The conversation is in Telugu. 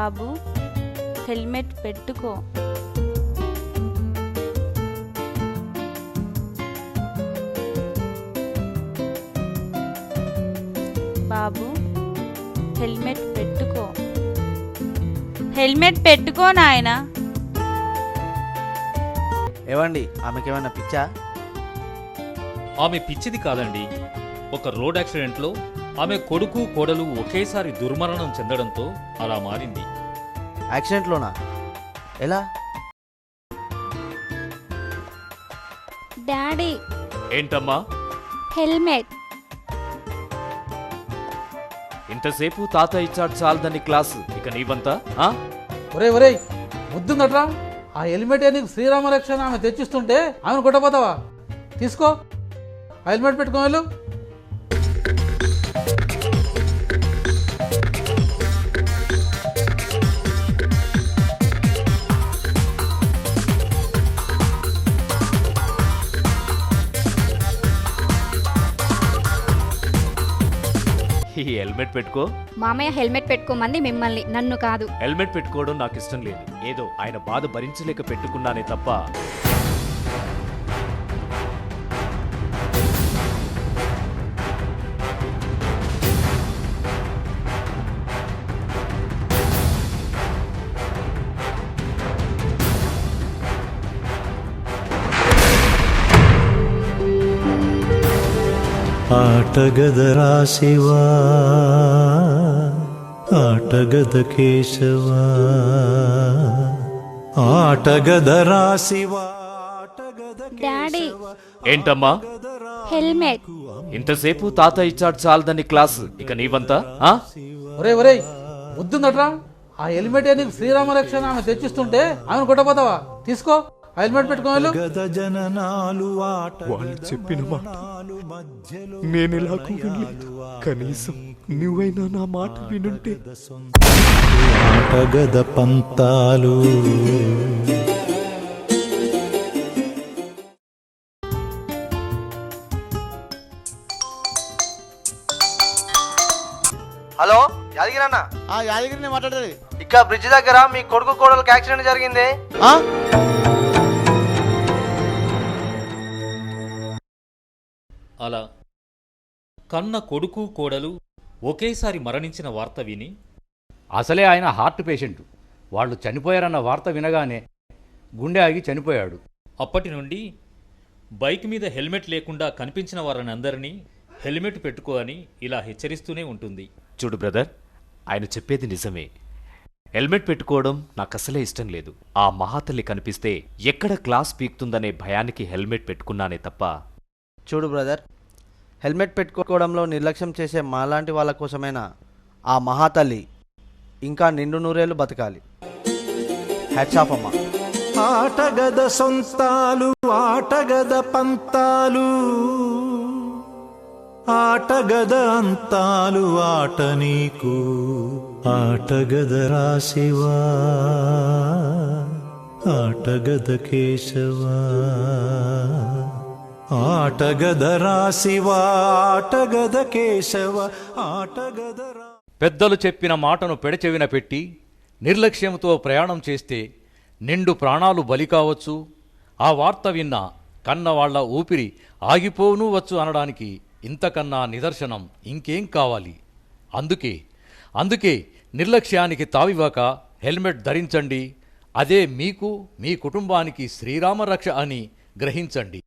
బాబు హెల్మెట్ పెట్టుకో. బాబు హెల్మెట్ పెట్టుకో. హెల్మెట్ పెట్టుకో నాయనా. ఏవండి ఆమెకేమైనా పిచ్చా? ఆమె పిచ్చిది కాదండి. ఒక రోడ్ యాక్సిడెంట్లో ఆమె కొడుకు కోడలు ఒకేసారి దుర్మరణం చెందడంతో అలా మారింది. యాక్సిడెంట్లోనా? ఎలా? డాడీ. ఏంటమ్మా? హెల్మెట్. ఇంతసేపు తాత ఇచ్చాడు చాలదని క్లాసు. ఇక నీవంతా ఆ? ఒరే ఒరేయ్ ముద్దుందట్రా ఆ హెల్మెట్ నీకు శ్రీరామ రక్షణ ఆమె తెచ్చిస్తుంటే ఆమెను కొట్టపోతావా తీసుకో. ఆ హెల్మెట్ పెట్టుకో వెళ్ళు. ఈ హెల్మెట్ పెట్టుకో. మామయ్య హెల్మెట్ పెట్టుకోమంది మిమ్మల్ని నన్ను కాదు. హెల్మెట్ పెట్టుకోవడం నాకు ఇష్టం లేదు. ఏదో ఆయన బాధ భరించలేక పెట్టుకున్నానే తప్ప ಆಟಗದ ರಾಶಿವ ಆಟಗದ ಕೇಶವ ಆಟಗದ ರಾಶಿವ ಆಟಗದ డాడీ ఏంటమ్మా హెల్మెట్ ఇంతసేపు తాత ఇచ్చాడు చాలదని క్లాసు ఇక నీవంతా ఆ? ఒరే ఒరేయ్ ముద్దుందట్రా ఆ హెల్మెట్ నీకు శ్రీరామ రక్షణ ఆమె తెచ్చిస్తుంటే ఆమెను కొట్టపోతావా తీసుకో ఆ హెల్మెట్ పెట్టుకోవాలి. వాళ్ళు చెప్పిన మాట. నేను ఇలా కూర్చున్నాను కనీసం నువ్వైనా నా మాట వినుంటే. గద పంతాలు. హలో యాదగిరి అన్న. ఆ యాదగిరిని మాట్లాడేది. ఇక్కడ బ్రిడ్జ్ దగ్గర మీ కొడుకు కోడలకు యాక్సిడెంట్ జరిగింది. ఆ? అలా. కన్న కొడుకు కోడలు ఒకేసారి మరణించిన వార్త విని అసలే ఆయన హార్ట్ పేషెంట్. వాళ్ళు చనిపోయారన్న వార్త వినగానే గుండె ఆగి చనిపోయాడు. అప్పటి నుండి బైక్ మీద హెల్మెట్ లేకుండా కనిపించిన వారిని అందరినీ హెల్మెట్ పెట్టుకో అని ఇలా హెచ్చరిస్తూనే ఉంటుంది. చూడు బ్రదర్ ఆయన చెప్పేది నిజమే. హెల్మెట్ పెట్టుకోవడం నాకు అసలే ఇష్టం లేదు. ఆ మహాతల్లి కనిపిస్తే ఎక్కడ క్లాస్ పీక్తుందనే భయానికి హెల్మెట్ పెట్టుకున్నానే తప్ప చూడు బ్రదర్ హెల్మెట్ పెట్టుకోవడంలో నిర్లక్ష్యం చేసే మాలాంటి వాళ్ళ కోసమైనా ఆ మహాతల్లి ఇంకా నిండు నూరేళ్ళు బతకాలి. హ్యాట్స్ ఆటగద సొంతాలు ఆటగద పంతాలు ఆటగద అంతాలు ఆట నీకు ఆటగద రాశివా ఆటగద కేశవా. ఆటగద రాశివా ఆటగద కేశవ ఆటగద పెద్దలు చెప్పిన మాటను పెడచెవిన పెట్టి నిర్లక్ష్యంతో ప్రయాణం చేస్తే నిండు ప్రాణాలు బలి కావచ్చు. ఆ వార్త విన్న కన్నవాళ్ళ ఊపిరి ఆగిపోను వచ్చు అనడానికి ఇంతకన్నా నిదర్శనం ఇంకేం కావాలి? అందుకే అందుకే నిర్లక్ష్యానికి తావివ్వక హెల్మెట్ ధరించండి. అదే మీకు మీ కుటుంబానికి శ్రీరామరక్ష అని గ్రహించండి.